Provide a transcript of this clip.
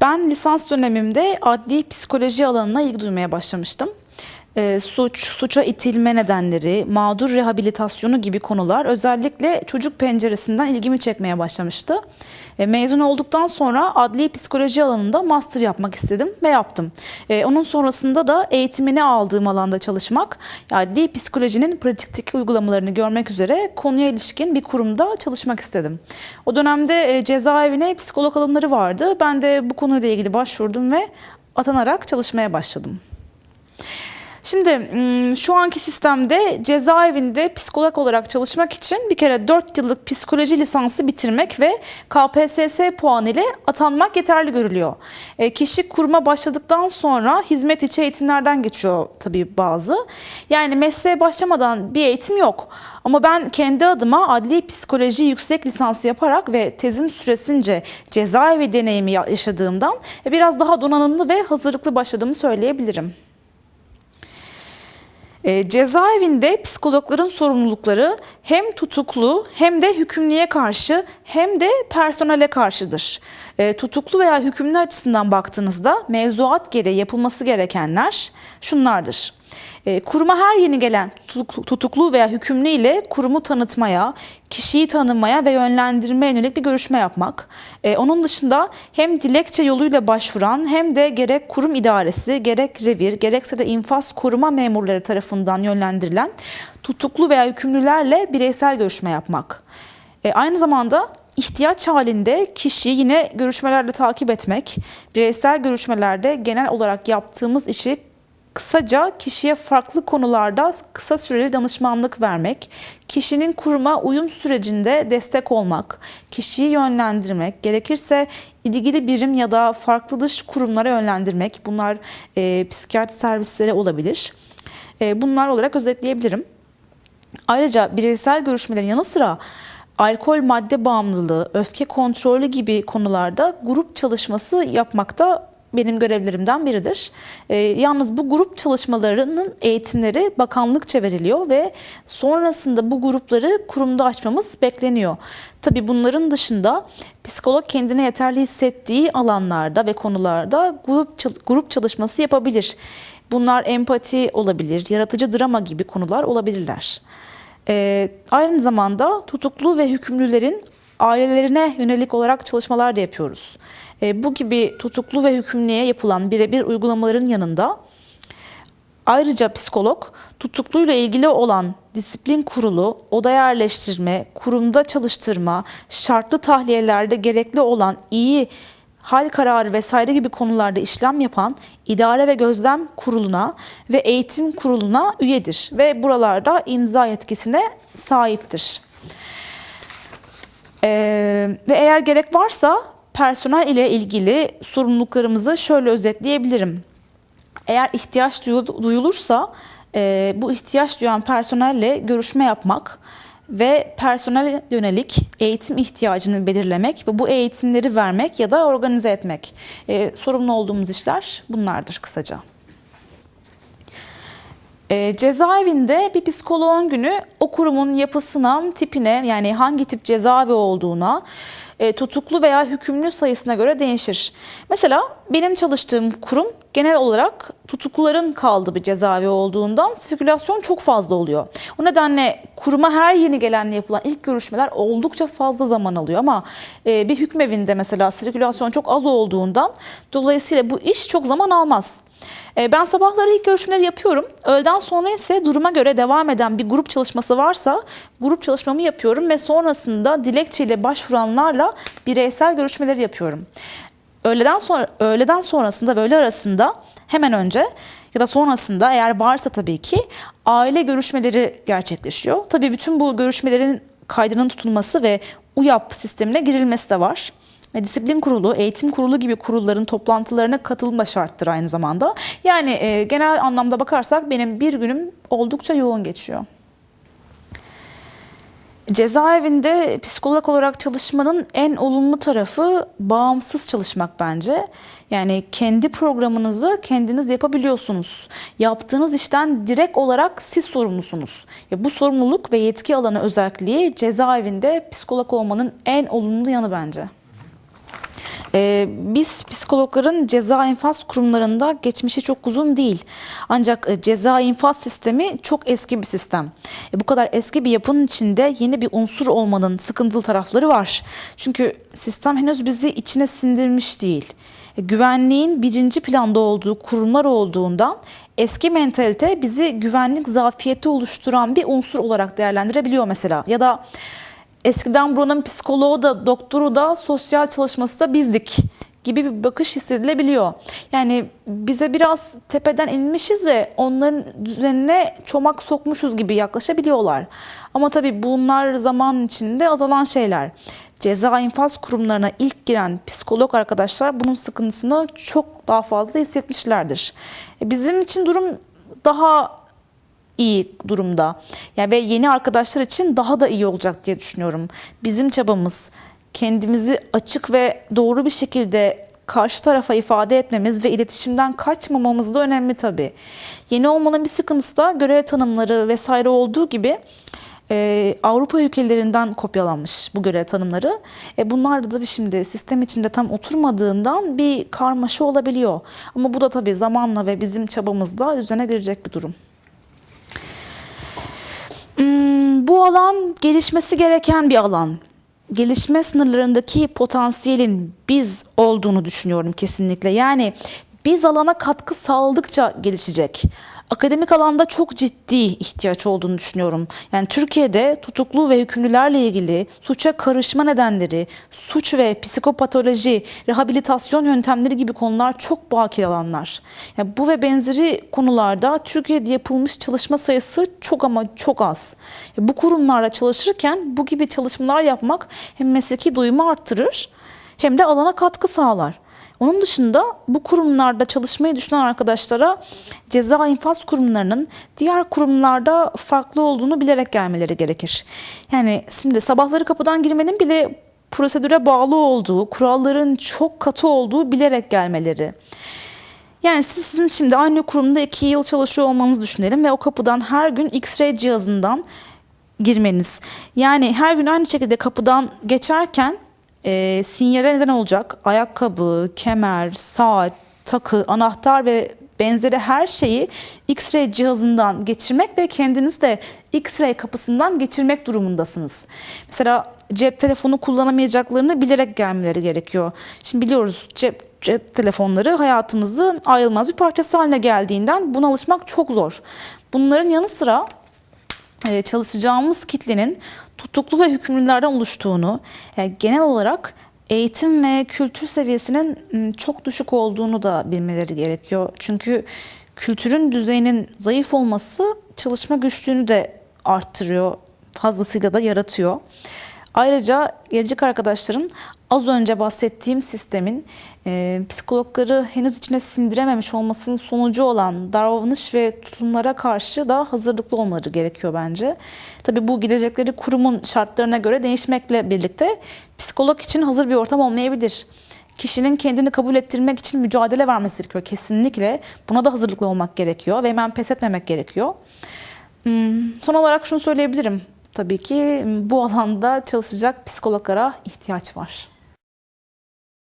Ben lisans dönemimde adli psikoloji alanına ilgi duymaya başlamıştım. Ee, suç, suça itilme nedenleri, mağdur rehabilitasyonu gibi konular özellikle çocuk penceresinden ilgimi çekmeye başlamıştı. E, mezun olduktan sonra adli psikoloji alanında master yapmak istedim ve yaptım. E, onun sonrasında da eğitimini aldığım alanda çalışmak, adli psikolojinin pratikteki uygulamalarını görmek üzere konuya ilişkin bir kurumda çalışmak istedim. O dönemde e, cezaevine psikolog alımları vardı. Ben de bu konuyla ilgili başvurdum ve atanarak çalışmaya başladım. Şimdi şu anki sistemde cezaevinde psikolog olarak çalışmak için bir kere 4 yıllık psikoloji lisansı bitirmek ve KPSS puanı ile atanmak yeterli görülüyor. E, kişi kuruma başladıktan sonra hizmet içi eğitimlerden geçiyor tabii bazı. Yani mesleğe başlamadan bir eğitim yok. Ama ben kendi adıma adli psikoloji yüksek lisansı yaparak ve tezim süresince cezaevi deneyimi yaşadığımdan e, biraz daha donanımlı ve hazırlıklı başladığımı söyleyebilirim. E, cezaevinde psikologların sorumlulukları hem tutuklu hem de hükümlüye karşı hem de personele karşıdır. E, tutuklu veya hükümlü açısından baktığınızda mevzuat gereği yapılması gerekenler şunlardır. E, kuruma her yeni gelen tutuk- tutuklu veya hükümlü ile kurumu tanıtmaya, kişiyi tanımaya ve yönlendirmeye yönelik bir görüşme yapmak. E, onun dışında hem dilekçe yoluyla başvuran hem de gerek kurum idaresi, gerek revir, gerekse de infaz koruma memurları tarafından yönlendirilen tutuklu veya hükümlülerle bireysel görüşme yapmak. E, aynı zamanda ihtiyaç halinde kişiyi yine görüşmelerde takip etmek, bireysel görüşmelerde genel olarak yaptığımız işi Kısaca kişiye farklı konularda kısa süreli danışmanlık vermek, kişinin kuruma uyum sürecinde destek olmak, kişiyi yönlendirmek, gerekirse ilgili birim ya da farklı dış kurumlara yönlendirmek. Bunlar e, psikiyatri servisleri olabilir. E, bunlar olarak özetleyebilirim. Ayrıca bireysel görüşmelerin yanı sıra alkol madde bağımlılığı, öfke kontrolü gibi konularda grup çalışması yapmak da benim görevlerimden biridir. Ee, yalnız bu grup çalışmalarının eğitimleri bakanlıkça veriliyor ve sonrasında bu grupları kurumda açmamız bekleniyor. Tabii bunların dışında psikolog kendine yeterli hissettiği alanlarda ve konularda grup grup çalışması yapabilir. Bunlar empati olabilir, yaratıcı drama gibi konular olabilirler. Ee, aynı zamanda tutuklu ve hükümlülerin ailelerine yönelik olarak çalışmalar da yapıyoruz. E, bu gibi tutuklu ve hükümlüye yapılan birebir uygulamaların yanında ayrıca psikolog tutukluyla ilgili olan disiplin kurulu, oda yerleştirme, kurumda çalıştırma, şartlı tahliyelerde gerekli olan iyi hal kararı vesaire gibi konularda işlem yapan idare ve gözlem kuruluna ve eğitim kuruluna üyedir ve buralarda imza yetkisine sahiptir. Ee, ve eğer gerek varsa personel ile ilgili sorumluluklarımızı şöyle özetleyebilirim. Eğer ihtiyaç duyul- duyulursa e, bu ihtiyaç duyan personelle görüşme yapmak ve personel yönelik eğitim ihtiyacını belirlemek ve bu eğitimleri vermek ya da organize etmek. E, sorumlu olduğumuz işler bunlardır kısaca. E, cezaevinde bir psikoloğun günü o kurumun yapısına, tipine yani hangi tip cezaevi olduğuna, e, tutuklu veya hükümlü sayısına göre değişir. Mesela benim çalıştığım kurum genel olarak tutukluların kaldığı bir cezaevi olduğundan sirkülasyon çok fazla oluyor. O nedenle kuruma her yeni gelenle yapılan ilk görüşmeler oldukça fazla zaman alıyor ama e, bir hükmevinde mesela sirkülasyon çok az olduğundan dolayısıyla bu iş çok zaman almaz. E, Ben sabahları ilk görüşmeleri yapıyorum. Öğleden sonra ise duruma göre devam eden bir grup çalışması varsa grup çalışmamı yapıyorum ve sonrasında dilekçeyle başvuranlarla bireysel görüşmeleri yapıyorum. Öğleden sonra öğleden sonrasında ve öğle arasında hemen önce ya da sonrasında eğer varsa tabii ki aile görüşmeleri gerçekleşiyor. Tabii bütün bu görüşmelerin kaydının tutulması ve UYAP sistemine girilmesi de var. Ve Disiplin kurulu, eğitim kurulu gibi kurulların toplantılarına katılma şarttır aynı zamanda. Yani e, genel anlamda bakarsak benim bir günüm oldukça yoğun geçiyor. Cezaevinde psikolog olarak çalışmanın en olumlu tarafı bağımsız çalışmak bence. Yani kendi programınızı kendiniz yapabiliyorsunuz. Yaptığınız işten direkt olarak siz sorumlusunuz. Ya bu sorumluluk ve yetki alanı özelliği cezaevinde psikolog olmanın en olumlu yanı bence. Ee, biz psikologların ceza infaz kurumlarında geçmişi çok uzun değil. Ancak e, ceza infaz sistemi çok eski bir sistem. E, bu kadar eski bir yapının içinde yeni bir unsur olmanın sıkıntılı tarafları var. Çünkü sistem henüz bizi içine sindirmiş değil. E, güvenliğin birinci planda olduğu kurumlar olduğundan eski mentalite bizi güvenlik zafiyeti oluşturan bir unsur olarak değerlendirebiliyor mesela. Ya da eskiden buranın psikoloğu da doktoru da sosyal çalışması da bizdik gibi bir bakış hissedilebiliyor. Yani bize biraz tepeden inmişiz ve onların düzenine çomak sokmuşuz gibi yaklaşabiliyorlar. Ama tabii bunlar zaman içinde azalan şeyler. Ceza infaz kurumlarına ilk giren psikolog arkadaşlar bunun sıkıntısını çok daha fazla hissetmişlerdir. E, Bizim için durum daha iyi durumda. Yani ve yeni arkadaşlar için daha da iyi olacak diye düşünüyorum. Bizim çabamız kendimizi açık ve doğru bir şekilde karşı tarafa ifade etmemiz ve iletişimden kaçmamamız da önemli tabii. Yeni olmanın bir sıkıntısı da görev tanımları vesaire olduğu gibi e, Avrupa ülkelerinden kopyalanmış bu görev tanımları. E, bunlar da bir şimdi sistem içinde tam oturmadığından bir karmaşa olabiliyor. Ama bu da tabii zamanla ve bizim çabamızla üzerine girecek bir durum. Hmm, bu alan gelişmesi gereken bir alan. Gelişme sınırlarındaki potansiyelin biz olduğunu düşünüyorum kesinlikle. Yani biz alana katkı sağladıkça gelişecek. Akademik alanda çok ciddi ihtiyaç olduğunu düşünüyorum. Yani Türkiye'de tutuklu ve hükümlülerle ilgili suça karışma nedenleri, suç ve psikopatoloji, rehabilitasyon yöntemleri gibi konular çok bakir alanlar. Yani bu ve benzeri konularda Türkiye'de yapılmış çalışma sayısı çok ama çok az. Bu kurumlarla çalışırken bu gibi çalışmalar yapmak hem mesleki doyumu arttırır hem de alana katkı sağlar. Onun dışında bu kurumlarda çalışmayı düşünen arkadaşlara ceza infaz kurumlarının diğer kurumlarda farklı olduğunu bilerek gelmeleri gerekir. Yani şimdi sabahları kapıdan girmenin bile prosedüre bağlı olduğu, kuralların çok katı olduğu bilerek gelmeleri. Yani siz sizin şimdi aynı kurumda iki yıl çalışıyor olmanızı düşünelim ve o kapıdan her gün X-ray cihazından girmeniz. Yani her gün aynı şekilde kapıdan geçerken e, sinyale neden olacak ayakkabı, kemer, saat, takı, anahtar ve benzeri her şeyi X-ray cihazından geçirmek ve kendiniz de X-ray kapısından geçirmek durumundasınız. Mesela cep telefonu kullanamayacaklarını bilerek gelmeleri gerekiyor. Şimdi biliyoruz cep cep telefonları hayatımızın ayrılmaz bir parçası haline geldiğinden buna alışmak çok zor. Bunların yanı sıra e, çalışacağımız kitlenin tutuklu ve hükümlülerden oluştuğunu, yani genel olarak eğitim ve kültür seviyesinin çok düşük olduğunu da bilmeleri gerekiyor. Çünkü kültürün düzeyinin zayıf olması çalışma güçlüğünü de arttırıyor, fazlasıyla da yaratıyor. Ayrıca gelecek arkadaşların az önce bahsettiğim sistemin e, psikologları henüz içine sindirememiş olmasının sonucu olan davranış ve tutumlara karşı da hazırlıklı olmaları gerekiyor bence. Tabii bu gidecekleri kurumun şartlarına göre değişmekle birlikte psikolog için hazır bir ortam olmayabilir. Kişinin kendini kabul ettirmek için mücadele vermesi gerekiyor kesinlikle. Buna da hazırlıklı olmak gerekiyor ve hemen pes etmemek gerekiyor. Hmm, Son olarak şunu söyleyebilirim. Tabii ki bu alanda çalışacak psikologlara ihtiyaç var.